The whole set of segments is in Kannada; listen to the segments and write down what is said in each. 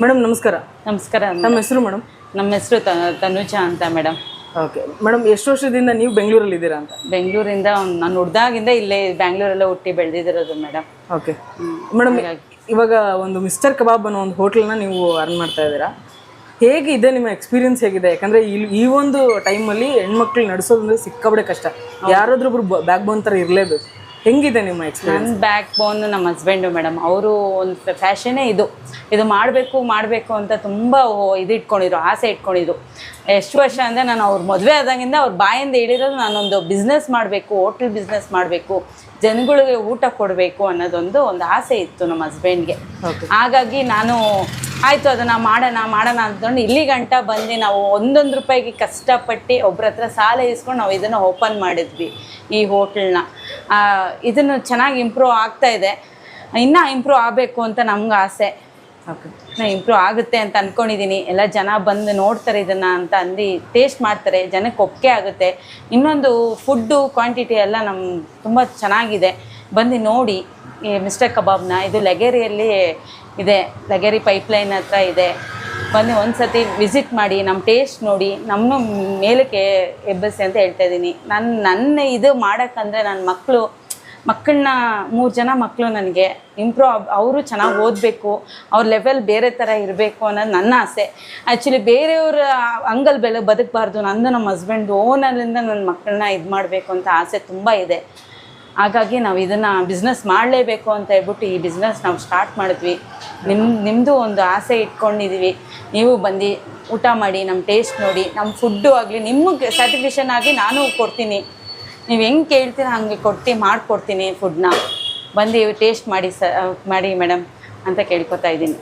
ಮೇಡಮ್ ನಮಸ್ಕಾರ. ನಮಸ್ಕಾರ ನಮ್ಮ ಹೆಸರು ಮೇಡಮ್? ನಮ್ಮ ಹೆಸರು ತನುಜ ಅಂತ ಮೇಡಮ್. ಓಕೆ. ಮೇಡಮ್ ಎಷ್ಟು ವರ್ಷದಿಂದ ನೀವು ಬೆಂಗಳೂರಲ್ಲಿ ಇದ್ದೀರಾ ಅಂತ? ಬೆಂಗಳೂರಿಂದ ನಾನು ಹುಡ್ದಾಗಿಂದ ಇಲ್ಲೇ ಬ್ಯಾಂಗ್ಳೂರಲ್ಲೇ ಹುಟ್ಟಿ ಬೆಳೆದಿರೋದು ಮೇಡಮ್. ಓಕೆ. ಮೇಡಮ್ ಇವಾಗ ಒಂದು ಮಿಸ್ಟರ್ ಕಬಾಬ್ ಅನ್ನೋ ಒಂದು ಹೋಟ್ಲನ್ನ ನೀವು ಅರ್ನ್ ಮಾಡ್ತಾ ಇದ್ದೀರಾ. ಹೇಗಿದೆ ನಿಮ್ಮ ಎಕ್ಸ್ಪೀರಿಯನ್ಸ್ ಹೇಗಿದೆ? ಯಾಕಂದ್ರೆ ಇಲ್ಲಿ ಈ ಒಂದು ಟೈಮಲ್ಲಿ ಹೆಣ್ಮಕ್ಳು ನಡೆಸೋದಂದ್ರೆ ಸಿಕ್ಕಾಬಡೆ ಕಷ್ಟ. ಯಾರಾದ್ರೂ ಒಬ್ರು ಬ್ಯಾಕ್ ಬೋನ್ ಥರ ಇರಲೇಬೇಕು. ಹೆಂಗಿದೆ ನಿಮ್ಮ ಎಕ್ಸ್ಪೀರಿಯನ್ಸ್ ನನ್ನ ಬ್ಯಾಕ್ ಬೋನ್ ನಮ್ಮ ಹಸ್ಬೆಂಡು ಮೇಡಮ್ ಅವರು ಒಂದು ಫ್ಯಾಷನೇ ಇದು. ಇದು ಮಾಡಬೇಕು ಮಾಡಬೇಕು ಅಂತ ತುಂಬ ಇದು ಇಟ್ಕೊಂಡಿದ್ರು ಆಸೆ ಇಟ್ಕೊಂಡಿದ್ರು. ಎಷ್ಟು ವರ್ಷ ಅಂದರೆ ನಾನು ಅವ್ರ ಮದುವೆ ಆದಾಗಿಂದ ಅವ್ರ ಬಾಯಿಂದ ಹೇಳಿರೋದು ನಾನೊಂದು ಬಿಸ್ನೆಸ್ ಮಾಡಬೇಕು ಹೋಟ್ಲ್ ಬಿಸ್ನೆಸ್ ಮಾಡಬೇಕು ಜನಗಳಿಗೆ ಊಟ ಕೊಡಬೇಕು ಅನ್ನೋದೊಂದು ಒಂದು ಆಸೆ ಇತ್ತು ನಮ್ಮ ಹಸ್ಬೆಂಡ್ಗೆ ಹಾಗಾಗಿ ನಾನು ಆಯಿತು, ಅದನ್ನು ಮಾಡೋಣ ಮಾಡೋಣ ಅಂದ್ಕೊಂಡು ಇಲ್ಲಿ ಗಂಟ ಬಂದು ನಾವು ಒಂದೊಂದು ರೂಪಾಯಿಗೆ ಕಷ್ಟಪಟ್ಟು ಒಬ್ರ ಹತ್ರ ಸಾಲ ಇಸ್ಕೊಂಡು ನಾವು ಇದನ್ನು ಓಪನ್ ಮಾಡಿದ್ವಿ ಈ ಹೋಟ್ಲನ್ನ ಇದನ್ನು ಚೆನ್ನಾಗಿ ಇಂಪ್ರೂವ್ ಆಗ್ತಾ ಇದೆ. ಇನ್ನೂ ಇಂಪ್ರೂವ್ ಆಗಬೇಕು ಅಂತ ನಮ್ಗೆ ಆಸೆ. ನಾ ಇಂಪ್ರೂವ್ ಆಗುತ್ತೆ ಅಂತ ಅಂದ್ಕೊಂಡಿದ್ದೀನಿ ಎಲ್ಲ ಜನ ಬಂದು ನೋಡ್ತಾರೆ ಇದನ್ನು ಅಂತ ಅಂದು ಟೇಸ್ಟ್ ಮಾಡ್ತಾರೆ. ಜನಕ್ಕೆ ಒಪ್ಪಿಗೆ ಆಗುತ್ತೆ. ಇನ್ನೊಂದು ಫುಡ್ಡು ಕ್ವಾಂಟಿಟಿ ಎಲ್ಲ ನಮ್ಮ ತುಂಬ ಚೆನ್ನಾಗಿದೆ. ಬಂದು ನೋಡಿ. ಈ ಮಿಸ್ಟರ್ ಕಬಾಬ್ನ ಇದು ಲಗೇರಿಯಲ್ಲಿ ಇದೆ. ಲಗೇರಿ ಪೈಪ್ಲೈನ್ ಹತ್ರ ಇದೆ. ಬಂದು ಒಂದು ಸತಿ ವಿಸಿಟ್ ಮಾಡಿ ನಮ್ಮ ಟೇಸ್ಟ್ ನೋಡಿ, ನಮ್ಮ ಮೇಲಕ್ಕೆ ಎಬ್ಬಿಸಿ ಅಂತ ಹೇಳ್ತಾ ಇದ್ದೀನಿ. ನನ್ನ ನನ್ನ ಇದು ಮಾಡೋಕ್ಕಂದರೆ ನನ್ನ ಮಕ್ಕಳು ಮಕ್ಕಳನ್ನ, ಮೂರು ಜನ ಮಕ್ಕಳು ನನಗೆ. ಇಂಪ್ರೂವ್ ಅವರು ಚೆನ್ನಾಗಿ ಓದಬೇಕು, ಅವ್ರ ಲೆವೆಲ್ ಬೇರೆ ಥರ ಇರಬೇಕು ಅನ್ನೋದು ನನ್ನ ಆಸೆ. ಆ್ಯಕ್ಚುಲಿ ಬೇರೆಯವ್ರ ಅಂಗಲ್ ಬೆಲೆ ಬದುಕಬಾರ್ದು. ನಂದು ನಮ್ಮ ಹಸ್ಬೆಂಡ್ ಓನಲ್ಲಿಂದ ನನ್ನ ಮಕ್ಕಳನ್ನ ಇದು ಮಾಡಬೇಕು ಅಂತ ಆಸೆ ತುಂಬ ಇದೆ. ಹಾಗಾಗಿ ನಾವು ಇದನ್ನು ಬಿಸ್ನೆಸ್ ಮಾಡಲೇಬೇಕು ಅಂತ ಹೇಳ್ಬಿಟ್ಟು ಈ ಬಿಸ್ನೆಸ್ ನಾವು ಸ್ಟಾರ್ಟ್ ಮಾಡಿದ್ವಿ. ನಿಮ್ಮ ನಿಮ್ಮದು ಒಂದು ಆಸೆ ಇಟ್ಕೊಂಡಿದ್ದೀವಿ ನೀವು ಬಂದು ಊಟ ಮಾಡಿ ನಮ್ಮ ಟೇಸ್ಟ್ ನೋಡಿ ನಮ್ಮ ಫುಡ್ಡು ಆಗಲಿ ನಿಮಗೆ ಸ್ಯಾಟಿಸ್ಫ್ಯಾಕ್ಷನ್ ಆಗಿ ನಾನು ಕೊಡ್ತೀನಿ. ನೀವು ಹೆಂಗೆ ಕೇಳ್ತೀರ ಹಾಗೆ ಕೊಟ್ಟು ಮಾಡಿಕೊಡ್ತೀನಿ ಫುಡ್ನ ಬಂದು ಟೇಸ್ಟ್ ಮಾಡಿ ಸ ಮಾಡಿ ಮೇಡಮ್ ಅಂತ ಕೇಳ್ಕೊತಾ ಇದ್ದೀನಿ.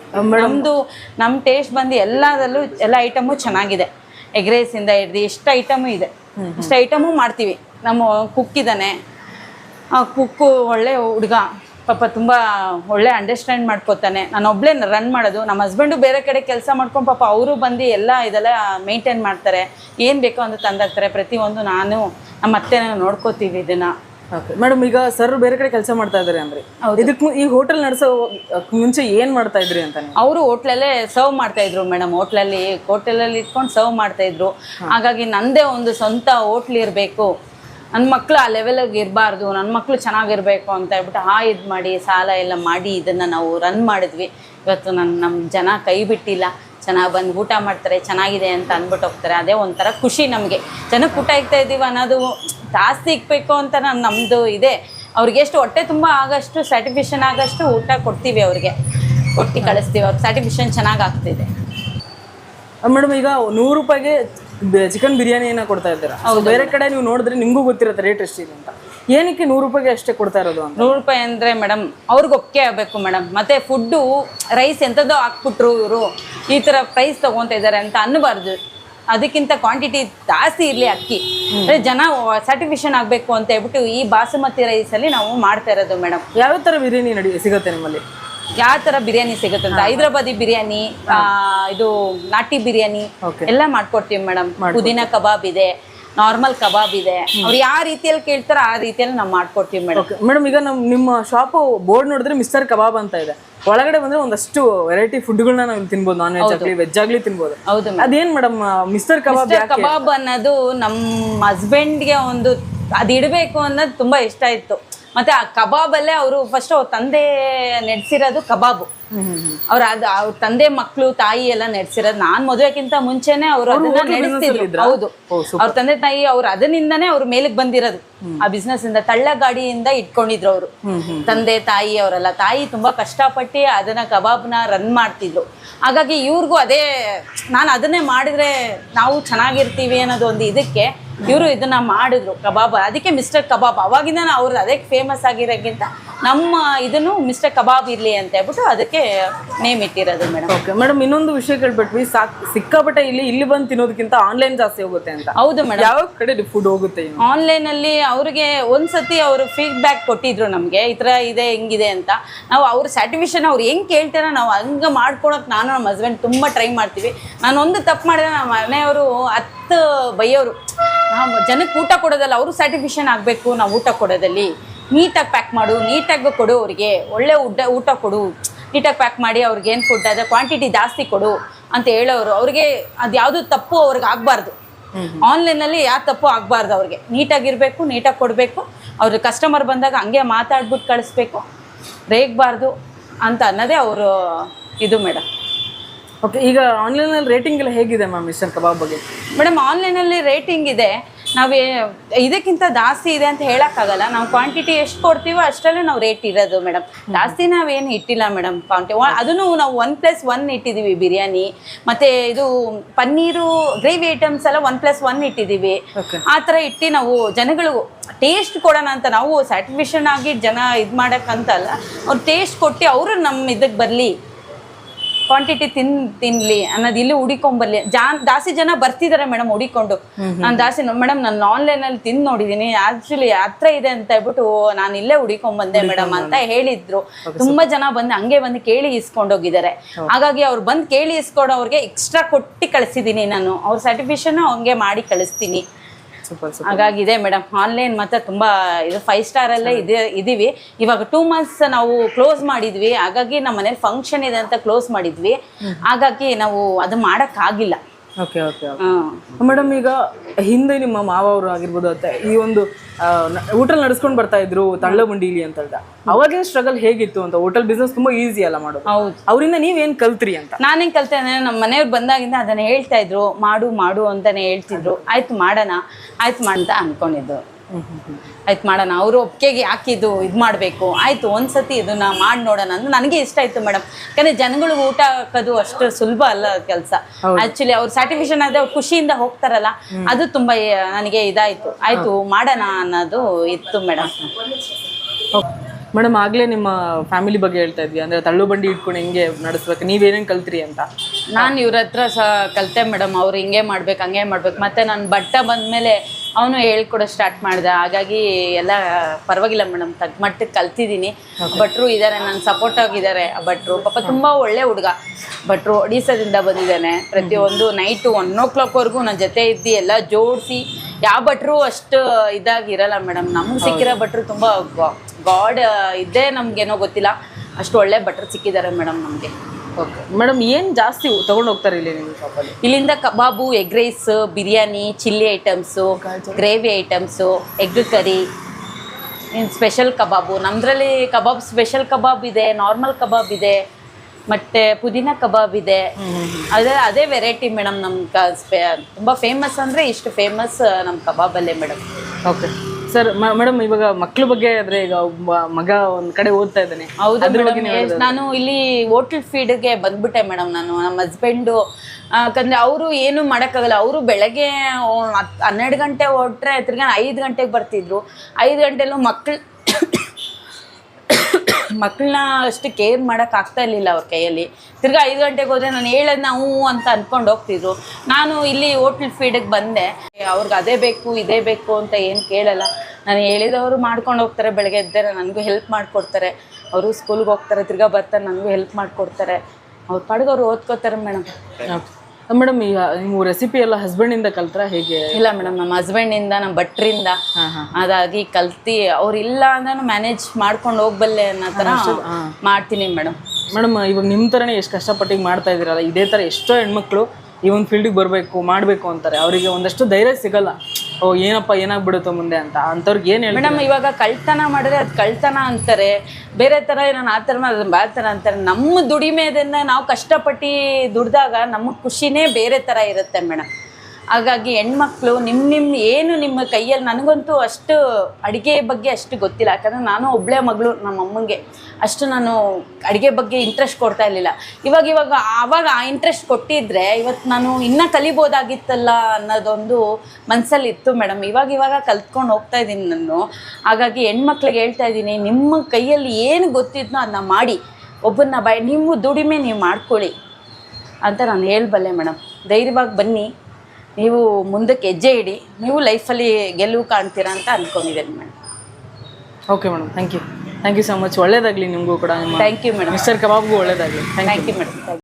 ನಮ್ಮದು ನಮ್ಮ ಟೇಸ್ಟ್ ಬಂದು ಎಲ್ಲದರಲ್ಲೂ ಎಲ್ಲ ಐಟಮು ಚೆನ್ನಾಗಿದೆ. ಎಗ್ ರೈಸಿಂದ ಹಿಡ್ದು ಎಷ್ಟು ಐಟಮು ಇದೆ. ಇಷ್ಟು ಐಟಮು ಮಾಡ್ತೀವಿ. ನಮ್ಮ ಕುಕ್ ಇದ್ದಾನೆ ಆ ಕುಕ್ಕು ಒಳ್ಳೆ ಹುಡುಗ. ಪಾಪ ತುಂಬ ಒಳ್ಳೆ ಅಂಡರ್ಸ್ಟ್ಯಾಂಡ್ ಮಾಡ್ಕೋತಾನೆ. ನಾನು ಒಬ್ಳೆ ರನ್ ಮಾಡೋದು. ನಮ್ಮ ಹಸ್ಬೆಂಡು ಬೇರೆ ಕಡೆ ಕೆಲಸ ಮಾಡ್ಕೊಂಡು ಪಾಪ ಅವರು ಬಂದು ಎಲ್ಲ ಇದೆಲ್ಲ ಮೇಂಟೈನ್ ಮಾಡ್ತಾರೆ. ಏನು ಬೇಕೋ ಅಂತ ತಂದಾಗ್ತಾರೆ ಪ್ರತಿಯೊಂದು ನಾನು ನಮ್ಮ ಅತ್ತೆನ ನೋಡ್ಕೋತೀವಿ ಇದನ್ನು. ಓಕೆ ಮೇಡಮ್ ಈಗ ಸರ್ ಬೇರೆ ಕಡೆ ಕೆಲಸ ಮಾಡ್ತಾ ಇದ್ದಾರೆ ಅಂದ್ರೆ? ಇದಕ್ಕೆ ಈ ಹೋಟೆಲ್ ನಡೆಸೋ ಮುಂಚೆ ಏನು ಮಾಡ್ತಾ ಇದ್ರಿ ಅಂತ ಅವರು ಹೋಟ್ಲಲ್ಲೇ ಸರ್ವ್ ಮಾಡ್ತಾ ಇದ್ರು ಮೇಡಮ್ ಹೋಟ್ಲಲ್ಲಿ ಹೋಟೆಲಲ್ಲಿ ಇಟ್ಕೊಂಡು ಸರ್ವ್ ಮಾಡ್ತಾ ಇದ್ರು. ಹಾಗಾಗಿ ನಂದೇ ಒಂದು ಸ್ವಂತ ಹೋಟ್ಲ್ ಇರಬೇಕು. ನನ್ನ ಮಕ್ಕಳು ಆ ಲೆವೆಲಿಗೆ ಇರಬಾರ್ದು ನನ್ನ ಮಕ್ಕಳು ಚೆನ್ನಾಗಿರ್ಬೇಕು ಅಂತ ಹೇಳ್ಬಿಟ್ಟು ಆ ಇದು ಮಾಡಿ, ಸಾಲ ಎಲ್ಲ ಮಾಡಿ ಇದನ್ನು ನಾವು ರನ್ ಮಾಡಿದ್ವಿ. ಇವತ್ತು ನನ್ನ ನಮ್ಮ ಜನ ಕೈ ಬಿಟ್ಟಿಲ್ಲ, ಚೆನ್ನಾಗಿ ಬಂದು ಊಟ ಮಾಡ್ತಾರೆ, ಚೆನ್ನಾಗಿದೆ ಅಂತ ಅಂದ್ಬಿಟ್ಟು ಹೋಗ್ತಾರೆ. ಅದೇ ಒಂಥರ ಖುಷಿ ನಮಗೆ. ಜನಕ್ಕೆ ಊಟ ಇಕ್ತಾ ಇದ್ದೀವಿ ಅನ್ನೋದು ಜಾಸ್ತಿ ಇಕ್ಬೇಕು ಅಂತ ನಾನು ನಮ್ಮದು ಇದೆ. ಅವ್ರಿಗೆ ಎಷ್ಟು, ಹೊಟ್ಟೆ ತುಂಬ ಆಗಷ್ಟು ಸರ್ಟಿಫಿಕೇಶನ್ ಆಗೋಷ್ಟು ಊಟ ಕೊಡ್ತೀವಿ ಅವ್ರಿಗೆ. ಕೊಟ್ಟು ಕಳಿಸ್ತೀವಿ ಅವ್ರಿಗೆ ಸ್ಯಾಟಿಸ್ಫ್ಯಾಕ್ಷನ್ ಚೆನ್ನಾಗಿ ಆಗ್ತಿದೆ. ಮೇಡಮ್ ಈಗ ನೂರು ರೂಪಾಯಿಗೆ ಚಿಕನ್ ಬಿರಿಯಾನಿಯನ್ನು ಕೊಡ್ತಾ ಇದ್ದೀರಾ? ಬೇರೆ ಕಡೆ ನೀವು ನೋಡಿದ್ರೆ ನಿಮಗೂ ಗೊತ್ತಿರತ್ತೆ ರೇಟ್ ಎಷ್ಟಿದೆ ಅಂತ. ಏನಕ್ಕೆ ನೂರು ರೂಪಾಯಿಗೆ ಅಷ್ಟೇ ಕೊಡ್ತಾ ಇರೋದು ಅಂತ? ನೂರು ರೂಪಾಯಿ ಅಂದರೆ ಮೇಡಮ್ ಅವ್ರಿಗೆ ಒಪ್ಪಿಗೆ ಆಗಬೇಕು ಮೇಡಮ್ ಮತ್ತು ಫುಡ್ಡು ರೈಸ್ ಎಂಥದ್ದೋ ಹಾಕ್ಬಿಟ್ರು ಇವರು. ಈ ಥರ ಪ್ರೈಸ್ ತೊಗೊತಾ ಇದ್ದಾರೆ ಅಂತ ಅನ್ನಬಾರ್ದು. ಅದಕ್ಕಿಂತ ಕ್ವಾಂಟಿಟಿ ಜಾಸ್ತಿ ಇರಲಿ ಅಕ್ಕಿ. ಅಂದರೆ ಜನ ಸ್ಯಾಟಿಸ್ಫ್ಯಾಕ್ಷನ್ ಆಗಬೇಕು ಅಂತ ಹೇಳ್ಬಿಟ್ಟು ಈ ಬಾಸುಮತಿ ರೈಸಲ್ಲಿ ನಾವು ಮಾಡ್ತಾ ಇರೋದು ಮೇಡಮ್ ಯಾವ ಥರ ಬಿರಿಯಾನಿ ನಡಿ ಸಿಗುತ್ತೆ ನಿಮ್ಮಲ್ಲಿ? ಯಾವ ತರ ಬಿರಿಯಾನಿ ಸಿಗುತ್ತೆ ಅಂತ. ಹೈದ್ರಾಬಾದಿ ಬಿರಿಯಾನಿ ಆ, ಇದು ನಾಟಿ ಬಿರಿಯಾನಿ. ಎಲ್ಲ ಮಾಡ್ಕೊಡ್ತೀವಿ ಮೇಡಮ್ ಪುದೀನ ಕಬಾಬ್ ಇದೆ ನಾರ್ಮಲ್ ಕಬಾಬ್ ಇದೆ. ಅವ್ರು ಯಾವ ರೀತಿಯಲ್ಲಿ ಕೇಳ್ತಾರೋ ಆ ರೀತಿಯಲ್ಲಿ ನಾವು ಮಾಡ್ಕೊಡ್ತೀವಿ ಮೇಡಮ್ ಮೇಡಮ್ ಈಗ ನಮ್ಮ ನಿಮ್ಮ ಶಾಪ್ ಬೋರ್ಡ್ ನೋಡಿದ್ರೆ ಮಿಸ್ಟರ್ ಕಬಾಬ್ ಅಂತ ಇದೆ. ಒಳಗಡೆ ಬಂದ್ರೆ ಒಂದಷ್ಟು ವೆರೈಟಿ ಫುಡ್ಗಳನ್ನ ನಾವು ತಿನ್ಬೋದು ನಾನ್ ವೆಜ್ ಆಗಲಿ ವೆಜ್ ಆಗಲಿ ತಿನ್ಬೋದು. ಹೌದು ಅದೇನ್ ಮೇಡಮ್ ಮಿಸ್ಟರ್ ಕಬಾಬ್ ಕಬಾಬ್ ಅನ್ನೋದು ನಮ್ಮ ಹಸ್ಬೆಂಡ್ಗೆ ಒಂದು ಅದು ಇಡಬೇಕು ಅನ್ನೋದು ತುಂಬ ಇಷ್ಟ ಇತ್ತು. ಮತ್ತೆ ಆ ಕಬಾಬಲ್ಲೇ ಅವರು ಫಸ್ಟ್ ಅವ್ರ ತಂದೆ ನಡೆಸಿರೋದು ಕಬಾಬು. ಅವ್ರ ಅದು ಅವ್ರ ತಂದೆ ಮಕ್ಕಳು ತಾಯಿ ಎಲ್ಲ ನಡೆಸಿರೋದು. ನಾನ್ ಮದುವೆಕ್ಕಿಂತ ಮುಂಚೆನೆ ಅವರು ಅದನ್ನ ನಡೆಸ್ತಿದ್ರು. ಹೌದು. ಅವ್ರ ತಂದೆ ತಾಯಿ ಅವ್ರ ಅದರಿಂದನೇ ಅವ್ರ ಮೇಲಕ್ಕೆ ಬಂದಿರೋದು. ಆ ಬಿಸ್ನೆಸ್ ಇಂದ ತಳ್ಳ ಗಾಡಿಯಿಂದ ಇಟ್ಕೊಂಡಿದ್ರು ಅವರು. ತಂದೆ ತಾಯಿ ಅವರೆಲ್ಲ. ತಾಯಿ ತುಂಬಾ ಕಷ್ಟಪಟ್ಟು ಅದನ್ನ ಕಬಾಬ್ನ ರನ್ ಮಾಡ್ತಿದ್ರು. ಹಾಗಾಗಿ ಇವ್ರಿಗೂ ಅದೇ ನಾನು ಅದನ್ನೇ ಮಾಡಿದ್ರೆ ನಾವು ಚೆನ್ನಾಗಿರ್ತೀವಿ ಅನ್ನೋದು ಒಂದು ಇದಕ್ಕೆ ಇವರು ಇದನ್ನ ಮಾಡಿದ್ರು ಕಬಾಬ್. ಅದಕ್ಕೆ ಮಿಸ್ಟರ್ ಕಬಾಬ್. ಅವಾಗಿಂದ ಅವ್ರದ್ದು ಅದಕ್ಕೆ ಫೇಮಸ್ ಆಗಿರೋಕ್ಕಿಂತ ನಮ್ಮ ಇದನ್ನು ಮಿಸ್ಟರ್ ಕಬಾಬ್ ಇರ್ಲಿ ಅಂತ ಹೇಳ್ಬಿಟ್ಟು ಅದಕ್ಕೆ ನೇಮ್ ಇಟ್ಟಿರೋದು ಮೇಡಮ್ ಓಕೆ ಮೇಡಮ್ ಇನ್ನೊಂದು ವಿಷಯ ಕೇಳ್ಬಿಟ್ವಿ ಸಾಕ್ ಸಿಕ್ಕಾಪಟ್ಟೆ ಇಲ್ಲಿ ಇಲ್ಲಿ ಬಂದು ತಿನ್ನೋದಕ್ಕಿಂತ ಆನ್ಲೈನ್ ಜಾಸ್ತಿ ಹೋಗುತ್ತೆ ಅಂತ. ಹೌದು ಮೇಡಮ್ ಯಾವ ಕಡೆ ಫುಡ್ ಹೋಗುತ್ತೆ ಆನ್ಲೈನಲ್ಲಿ ಆನ್ಲೈನ್ ಅಲ್ಲಿ ಅವ್ರಿಗೆ ಒಂದ್ಸತಿ ಅವರು ಫೀಡ್ಬ್ಯಾಕ್ ಕೊಟ್ಟಿದ್ರು ನಮಗೆ ಈ ಥರ ಇದೆ ಹೆಂಗಿದೆ ಅಂತ. ನಾವು ಅವ್ರ ಸ್ಯಾಟಿಸ್ಫ್ಯಾಕ್ಷನ್ ಅವ್ರು ಹೆಂಗೆ ಕೇಳ್ತಾರ ನಾವು ಹಂಗೆ ಮಾಡ್ಕೊಳಕ್ ನಾನು ನಮ್ಮ ಹಸ್ಬೆಂಡ್ ತುಂಬ ಟ್ರೈ ಮಾಡ್ತೀವಿ. ನಾನು ಒಂದು ತಪ್ಪು ಮಾಡಿದ್ರೆ ನಮ್ಮ ಮನೆಯವರು ಹತ್ತು ಬೈಯೋರು. ನಾವು ಜನಕ್ಕೆ ಊಟ ಕೊಡೋದಲ್ಲ ಅವರು ಸ್ಯಾಟಿಸ್ಫ್ಯಾಕ್ಷನ್ ಆಗಬೇಕು ನಾವು ಊಟ ಕೊಡೋದಲ್ಲಿ. ನೀಟಾಗಿ ಪ್ಯಾಕ್ ಮಾಡು ನೀಟಾಗಿ ಕೊಡು ಅವರಿಗೆ. ಒಳ್ಳೆ ಊಟ ಊಟ ಕೊಡು. ನೀಟಾಗಿ ಪ್ಯಾಕ್ ಮಾಡಿ ಅವ್ರಿಗೆ ಏನು ಫುಡ್ ಅದೇ ಕ್ವಾಂಟಿಟಿ ಜಾಸ್ತಿ ಕೊಡು ಅಂತ ಹೇಳೋರು. ಅವ್ರಿಗೆ ಅದು ಯಾವುದು ತಪ್ಪು ಅವ್ರಿಗೆ ಆಗಬಾರ್ದು. ಆನ್ಲೈನಲ್ಲಿ ಯಾವ ತಪ್ಪು ಆಗಬಾರ್ದು ಅವ್ರಿಗೆ. ನೀಟಾಗಿರಬೇಕು ನೀಟಾಗಿ ಕೊಡಬೇಕು. ಅವ್ರ ಕಸ್ಟಮರ್ ಬಂದಾಗ ಹಂಗೆ ಮಾತಾಡ್ಬಿಟ್ಟು ಕಳಿಸ್ಬೇಕು. ರೇಗಬಾರ್ದು ಅಂತ ಅನ್ನೋದೇ ಅವರು ಇದು ಮೇಡಮ್ ಓಕೆ ಈಗ ಆನ್ಲೈನಲ್ಲಿ ರೇಟಿಂಗ್ ಎಲ್ಲ ಹೇಗಿದೆ ಮ್ಯಾಮ್ ಮಿಸ್ಟರ್ ಕಬಾಬ್ ಬಗ್ಗೆ? ಮೇಡಮ್ ಆನ್ಲೈನಲ್ಲಿ ರೇಟಿಂಗ್ ಇದೆ. ನಾವು ಇದಕ್ಕಿಂತ ಜಾಸ್ತಿ ಇದೆ ಅಂತ ಹೇಳೋಕ್ಕಾಗಲ್ಲ. ನಾವು ಕ್ವಾಂಟಿಟಿ ಎಷ್ಟು ಕೊಡ್ತೀವೋ ಅಷ್ಟರಲ್ಲೇ ನಾವು ರೇಟ್ ಇರೋದು ಮೇಡಮ್ ಜಾಸ್ತಿ ನಾವೇನು ಇಟ್ಟಿಲ್ಲ ಮೇಡಮ್ ಕ್ವಾಂಟಿ ಅದನ್ನು ನಾವು ಒನ್ ಪ್ಲಸ್ ಒನ್ ಇಟ್ಟಿದ್ದೀವಿ ಬಿರಿಯಾನಿ. ಮತ್ತು ಇದು ಪನ್ನೀರು ಗ್ರೇವಿ ಐಟಮ್ಸ್ ಎಲ್ಲ ಒನ್ ಪ್ಲಸ್ ಒನ್ ಇಟ್ಟಿದ್ದೀವಿ. ಆ ಥರ ಇಟ್ಟು ನಾವು ಜನಗಳು ಟೇಸ್ಟ್ ಕೊಡೋಣ ಅಂತ ನಾವು ಸ್ಯಾಟಿಸ್ಫ್ಯಾಕ್ಷನ್ ಆಗಿ ಜನ ಇದು ಮಾಡೋಕ್ಕಂತಲ್ಲ ಅವ್ರು ಟೇಸ್ಟ್ ಕೊಟ್ಟು ಅವರು ನಮ್ಮ ಇದಕ್ಕೆ ಬರಲಿ. ಕ್ವಾಂಟಿಟಿ ತಿನ್ ತಿನ್ಲಿ ಅನ್ನೋದು ಇಲ್ಲಿ ಹುಡಿಕೊಂಬರ್ಲಿ ಜಾನ್ ಜಾಸ್ತಿ ಜನ ಬರ್ತಿದ್ದಾರೆ ಮೇಡಮ್ ಹುಡಿಕೊಂಡು. ನಾನು ಜಾಸ್ತಿ ಮೇಡಮ್ ನಾನು ಆನ್ಲೈನ್ ಅಲ್ಲಿ ತಿಂದು ನೋಡಿದೀನಿ. ಆಕ್ಚುಲಿ ಹತ್ರ ಇದೆ ಅಂತ ಹೇಳ್ಬಿಟ್ಟು ನಾನು ಇಲ್ಲೇ ಹುಡಿಕೊಂಬಂದೆ ಮೇಡಮ್ ಅಂತ ಹೇಳಿದ್ರು. ತುಂಬಾ ಜನ ಬಂದು ಹಂಗೆ ಬಂದು ಕೇಳಿ ಇಸ್ಕೊಂಡೋಗಿದ್ದಾರೆ ಹಾಗಾಗಿ ಅವ್ರು ಬಂದು ಕೇಳಿ ಇಸ್ಕೊಡೋರ್ಗೆ ಎಕ್ಸ್ಟ್ರಾ ಕೊಟ್ಟು ಕಳಿಸಿದೀನಿ ನಾನು. ಅವ್ರ ಸರ್ಟಿಫಿಕೇಶನ್ ಹಂಗೆ ಮಾಡಿ ಕಳಿಸ್ತೀನಿ. ಸೂಪರ್ ಸೂಪರ್ ಹಾಗಾಗಿದೆ ಮೇಡಮ್ ಆನ್ಲೈನ್ ಮತ್ತೆ ತುಂಬಾ ಇದು ಫೈವ್ ಸ್ಟಾರ್ ಅಲ್ಲೇ ಇದೆ ಇದೀವಿ. ಇವಾಗ ಟೂ ಮಂತ್ಸ್ ನಾವು ಕ್ಲೋಸ್ ಮಾಡಿದ್ವಿ. ಹಾಗಾಗಿ ನಮ್ಮ ಮನೇಲಿ ಫಂಕ್ಷನ್ ಇದೆ ಅಂತ ಕ್ಲೋಸ್ ಮಾಡಿದ್ವಿ. ಹಾಗಾಗಿ ನಾವು ಅದು ಮಾಡೋಕ್ಕಾಗಿಲ್ಲ. Okay okay. ಮೇಡಮ್ ಈಗ ಹಿಂದೆ ನಿಮ್ಮ ಮಾವ ಅವರು ಆಗಿರ್ಬೋದು ಅಂತ ಈ ಒಂದು ಹೋಟೆಲ್ ನಡೆಸ್ಕೊಂಡು ಬರ್ತಾ ಇದ್ರು ತಳ್ಳ ಬಂಡೀಲಿ ಅಂತ ಹೇಳ್ದ ಅವಾಗಿನ ಸ್ಟ್ರಗಲ್ ಹೇಗಿತ್ತು ಅಂತ? ಹೋಟೆಲ್ ಬಿಸ್ನೆಸ್ ತುಂಬಾ ಈಸಿ ಅಲ್ಲ ಮಾಡೋದು. ಹೌದು. ಅವರಿಂದ ನೀವೇನ್ ಕಲ್ತ್ರಿ ಅಂತ? ನಾನೇನ್ ಕಲ್ತೆ ಅಂದ್ರೆ ನಮ್ಮ ಮನೆಯವ್ರು ಬಂದಾಗಿಂದ ಅದನ್ನ ಹೇಳ್ತಾ ಇದ್ರು ಮಾಡು ಮಾಡು ಅಂತಾನೆ ಹೇಳ್ತಿದ್ರು. ಆಯ್ತು ಮಾಡೋಣ ಆಯ್ತು ಮಾಡ್ತಾ ಅಂತ ಅನ್ಕೊಂಡಿದ್ದು. ಆಯ್ತು ಮಾಡೋಣ ಅವರು ಒಪ್ಪಿಗೆಗೆ ಹಾಕಿದ್ದು ಇದು ಮಾಡಬೇಕು? ಆಯ್ತು ಒಂದ್ಸತಿ ಇದನ್ನು ಮಾಡಿ ನೋಡೋಣ ಅಂತ ನನಗೆ ಇಷ್ಟ ಆಯಿತು ಮೇಡಮ್. ಯಾಕಂದ್ರೆ ಜನಗಳಿಗೆ ಊಟ ಹಾಕೋದು ಅಷ್ಟು ಸುಲಭ ಅಲ್ಲ ಕೆಲಸ. ಆ್ಯಕ್ಚುಲಿ ಅವ್ರು ಸ್ಯಾಟಿಸ್ಫ್ಯಾಕ್ಷನ್ ಆದ್ರೆ ಅವ್ರು ಖುಷಿಯಿಂದ ಹೋಗ್ತಾರಲ್ಲ ಅದು ತುಂಬಾ ನನಗೆ ಇದಾಯಿತು. ಆಯ್ತು ಮಾಡೋಣ ಅನ್ನೋದು ಇತ್ತು ಮೇಡಮ್. ಮೇಡಮ್ ಆಗಲೇ ನಿಮ್ಮ ಫ್ಯಾಮಿಲಿ ಬಗ್ಗೆ ಹೇಳ್ತಾ ಇದ್ವಿ. ಅಂದ್ರೆ ತಳ್ಳು ಬಂಡಿ ಇಟ್ಕೊಂಡು ಹೆಂಗೆ ನಡೆಸ್ಬೇಕು? ನೀವೇನೇನು ಕಲ್ತ್ರಿ ಅಂತ? ನಾನು ಇವ್ರ ಹತ್ರ ಸಹ ಕಲಿತೆ ಮೇಡಮ್. ಅವ್ರು ಹಿಂಗೆ ಮಾಡ್ಬೇಕು ಹಂಗೆ ಮಾಡ್ಬೇಕು. ಮತ್ತೆ ನಾನು ಬಟ್ಟ ಬಂದಮೇಲೆ ಅವನು ಹೇಳ್ಕೊಡೋ ಸ್ಟಾರ್ಟ್ ಮಾಡ್ದ. ಹಾಗಾಗಿ ಎಲ್ಲ ಪರವಾಗಿಲ್ಲ ಮೇಡಮ್ ತಗ್ ಮಟ್ಟಕ್ಕೆ ಕಲ್ತಿದ್ದೀನಿ ಭಟ್ರು ಇದ್ದಾರೆ ನನ್ನ ಸಪೋರ್ಟ್ ಆಗಿದ್ದಾರೆ ಭಟ್ರು ಪಾಪ ತುಂಬ ಒಳ್ಳೆ ಹುಡುಗ. ಭಟ್ರು ಒಡಿಸಾದಿಂದ ಬಂದಿದ್ದಾನೆ. ಪ್ರತಿಯೊಂದು ನೈಟು ಒನ್ ಓ ಕ್ಲಾಕ್ವರೆಗೂ ನನ್ನ ಜೊತೆ ಇದ್ದು ಎಲ್ಲ ಜೋಡಿಸಿ. ಯಾವ ಭಟ್ರು ಅಷ್ಟು ಇದಾಗಿರಲ್ಲ ಮೇಡಮ್. ನಮ್ಗೆ ಸಿಕ್ಕಿರೋ ಭಟ್ರು ತುಂಬ ಗಾಡ್ ಇದ್ದೇ ನಮಗೇನೋ ಗೊತ್ತಿಲ್ಲ. ಅಷ್ಟು ಒಳ್ಳೆ ಭಟ್ರು ಸಿಕ್ಕಿದ್ದಾರೆ ಮೇಡಮ್ ನಮಗೆ. ಮೇಡಮ್ ಏನು ಜಾಸ್ತಿ ತಗೊಂಡು ಹೋಗ್ತಾರೆ ಇಲ್ಲಿ ನಿಮ್ಮ ಶಾಪಲ್ಲಿ ಇಲ್ಲಿಂದ kebab egg rice biryani chilli items gravy items egg curry in special kebab. ನಮ್ಮದ್ರಲ್ಲಿ ಕಬಾಬ್ ಸ್ಪೆಷಲ್ ಕಬಾಬ್ ಇದೆ ನಾರ್ಮಲ್ ಕಬಾಬ್ ಇದೆ ಮತ್ತೆ ಪುದೀನ ಕಬಾಬ್ ಇದೆ. ಅದೇ ಅದೇ ವೆರೈಟಿ ಮೇಡಮ್ ನಮ್ಮ ಕ ತುಂಬ ಫೇಮಸ್ ಅಂದರೆ ಇಷ್ಟು ಫೇಮಸ್ ನಮ್ಮ ಕಬಾಬಲ್ಲೇ ಮೇಡಮ್ ಓಕೆ ಸರ್ ಮೇಡಮ್ ಇವಾಗ ಮಕ್ಳ ಬಗ್ಗೆ ಆದ್ರೆ ಈಗ ಒಬ್ಬ ಮಗ ಒಂದ್ ಕಡೆ ಓದ್ತಾ ಇದ್ದಾನೆ. ಹೌದು ಅದ್ರ ಬಗ್ಗೆ ಮೇಡಮ್ ನಾನು ಇಲ್ಲಿ ಹೋಟೆಲ್ ಫೀಡ್ಗೆ ಬಂದ್ಬಿಟ್ಟೆ ಮೇಡಮ್ ನಾನು ನಮ್ಮ ಹಸ್ಬೆಂಡು ಯಾಕಂದ್ರೆ ಅವರು ಏನು ಮಾಡೋಕ್ಕಾಗಲ್ಲ ಅವರು ಬೆಳಗ್ಗೆ ಹತ್ತು ಹನ್ನೆರಡು ಗಂಟೆ ಹೊರಟ್ರೆ ತಿರ್ಗಾ ಐದು ಗಂಟೆಗೆ ಬರ್ತಿದ್ರು. ಐದು ಗಂಟೆಲೂ ಮಕ್ಳು ಮಕ್ಕಳನ್ನ ಅಷ್ಟು ಕೇರ್ ಮಾಡೋಕೆ ಆಗ್ತಾ ಇರಲಿಲ್ಲ ಅವ್ರ ಕೈಯಲ್ಲಿ. ತಿರ್ಗಾ ಐದು ಗಂಟೆಗೆ ಹೋದರೆ ನಾನು ಹೇಳೋದು ನಾವು ಅಂತ ಅಂದ್ಕೊಂಡು ಹೋಗ್ತಿದ್ರು. ನಾನು ಇಲ್ಲಿ ಹೋಟ್ಲ್ ಫೀಡಿಗೆ ಬಂದೆ. ಅವ್ರಿಗೆ ಅದೇ ಬೇಕು, ಇದೇ ಬೇಕು ಅಂತ ಏನು ಕೇಳಲ್ಲ. ನಾನು ಹೇಳಿದವರು ಮಾಡ್ಕೊಂಡು ಹೋಗ್ತಾರೆ, ಬೆಳಗ್ಗೆ ಎದ್ದರೆ ನನಗೂ ಹೆಲ್ಪ್ ಮಾಡಿಕೊಡ್ತಾರೆ. ಅವರು ಸ್ಕೂಲ್ಗೆ ಹೋಗ್ತಾರೆ, ತಿರ್ಗಾ ಬರ್ತಾರೆ, ನನಗೂ ಹೆಲ್ಪ್ ಮಾಡಿಕೊಡ್ತಾರೆ. ಅವ್ರ ಪಾಡಿಗೆ ಓದ್ಕೋತಾರೆ ಮೇಡಮ್ ಮೇಡಮ್ ಈಗ ನೀವು ರೆಸಿಪಿ ಎಲ್ಲ ಹಸ್ಬೆಂಡ್ ಇಂದ ಕಲ್ತ್ರ ಹೇಗೆ? ಇಲ್ಲ ಮೇಡಮ್ ನಮ್ಮ ಹಸ್ಬೆಂಡಿಂದ ನಮ್ಮ ಭಟ್ರಿಂದ. ಅದಾಗಿ ಕಲ್ತಿ ಅವ್ರು ಇಲ್ಲ ಅಂದ್ರೆ ಮ್ಯಾನೇಜ್ ಮಾಡ್ಕೊಂಡು ಹೋಗ್ಬಲ್ಲೆ ಅನ್ನೋ ಥರ ಮಾಡ್ತೀನಿ ಮೇಡಮ್ ಮೇಡಮ್ ಇವಾಗ ನಿಮ್ಮ ತರನೇ ಎಷ್ಟು ಕಷ್ಟಪಟ್ಟು ಮಾಡ್ತಾ ಇದ್ದೀರಲ್ಲ ಇದೇ ತರ ಎಷ್ಟೋ ಹೆಣ್ಮಕ್ಳು ಈ ಒಂದು ಫೀಲ್ಡಿಗೆ ಬರಬೇಕು ಮಾಡಬೇಕು ಅಂತಾರೆ. ಅವರಿಗೆ ಒಂದಷ್ಟು ಧೈರ್ಯ ಸಿಗಲ್ಲ. ಓ, ಏನಪ್ಪ, ಏನಾಗ್ಬಿಡುತ್ತೋ ಮುಂದೆ ಅಂತ. ಅಂಥವ್ರಿಗೆ ಏನು ಹೇಳಿ ಮೇಡಮ್, ಇವಾಗ ಕಳ್ತನ ಮಾಡಿದ್ರೆ ಅದು ಕಳ್ತನ ಅಂತಾರೆ. ಬೇರೆ ಥರ ನಾನು ಆ ಥರ ಬೇರೆ ಥರ ಅಂತಾರೆ. ನಮ್ಮ ದುಡಿಮೆದನ್ನ ನಾವು ಕಷ್ಟಪಟ್ಟು ದುಡ್ದಾಗ ನಮ್ಮ ಖುಷಿನೇ ಬೇರೆ ಥರ ಇರುತ್ತೆ ಮೇಡಮ್. ಹಾಗಾಗಿ ಹೆಣ್ಮಕ್ಳು ನಿಮ್ಮ ನಿಮ್ಮ ಏನು ನಿಮ್ಮ ಕೈಯಲ್ಲಿ ನನಗಂತೂ ಅಷ್ಟು ಅಡುಗೆ ಬಗ್ಗೆ ಅಷ್ಟು ಗೊತ್ತಿಲ್ಲ. ಯಾಕಂದರೆ ನಾನು ಒಬ್ಬಳೇ ಮಗಳು, ನಮ್ಮ ಅಮ್ಮಂಗೆ ಅಷ್ಟು ನಾನು ಅಡುಗೆ ಬಗ್ಗೆ ಇಂಟ್ರೆಸ್ಟ್ ಕೊಡ್ತಾ ಇರಲಿಲ್ಲ. ಇವಾಗ ಇವಾಗ, ಆವಾಗ ಆ ಇಂಟ್ರೆಸ್ಟ್ ಕೊಟ್ಟಿದ್ದರೆ ಇವತ್ತು ನಾನು ಇನ್ನೂ ಕಲಿಬೋದಾಗಿತ್ತಲ್ಲ ಅನ್ನೋದೊಂದು ಮನಸ್ಸಲ್ಲಿತ್ತು ಮೇಡಮ್ ಇವಾಗ ಇವಾಗ ಕಲ್ತ್ಕೊಂಡು ಹೋಗ್ತಾ ಇದ್ದೀನಿ ನಾನು. ಹಾಗಾಗಿ ಹೆಣ್ಮಕ್ಳಿಗೆ ಹೇಳ್ತಾ ಇದ್ದೀನಿ, ನಿಮ್ಮ ಕೈಯಲ್ಲಿ ಏನು ಗೊತ್ತಿದ್ನೋ ಅದನ್ನ ಮಾಡಿ. ಒಬ್ಬನ್ನ ಬೈ, ನೀವು ದುಡಿಮೆ ನೀವು ಮಾಡ್ಕೊಳ್ಳಿ ಅಂತ ನಾನು ಹೇಳಬಲ್ಲೆ ಮೇಡಮ್ ಧೈರ್ಯವಾಗಿ ಬನ್ನಿ. ನೀವು ಮುಂದಕ್ಕೆ ಹೆಜ್ಜೆ ಇಡಿ ನೀವು ಲೈಫಲ್ಲಿ ಗೆಲುವು ಕಾಣ್ತೀರಾ ಅಂತ ಅಂದ್ಕೊಂಡಿದ್ದೀನಿ madam. Okay madam thank you thank you so much ಒಳ್ಳೇದಾಗಲಿ ನಿಮಗೂ ಕೂಡ ಥ್ಯಾಂಕ್ ಯು ಮೇಡಮ್ ಮಿಸ್ಟರ್ ಕಬಾಬ್ಗೂ ಒಳ್ಳೇದಾಗಲಿ. Thank you thank you madam